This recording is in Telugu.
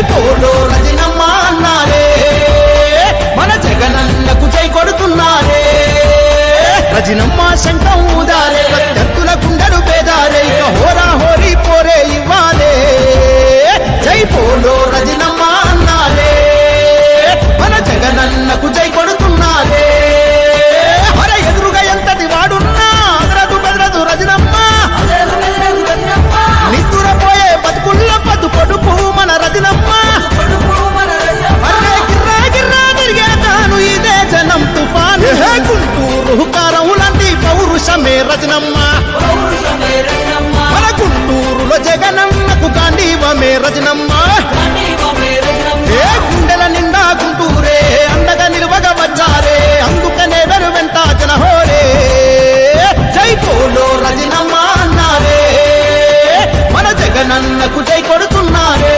జనహోరే పోలో రజనమ్మ అన్నారే. మన జగనన్నకు జై కొడుతున్నారే. రజనమ్మ శంఖం ఊదారే. పౌరుషమే రజనమ్మ. మన గుంటూరులో జగనన్నకు గాంధీవమే రజనమ్మ. ఏ గుండెల నిండా గుంటూరే అండగా నిలువగ వచ్చారే అందుకనే వెరు వెంట జనహోరే జై పోలో రజనమ్మ అన్నారే మన జగనన్నకు జై కొడుతున్నారే.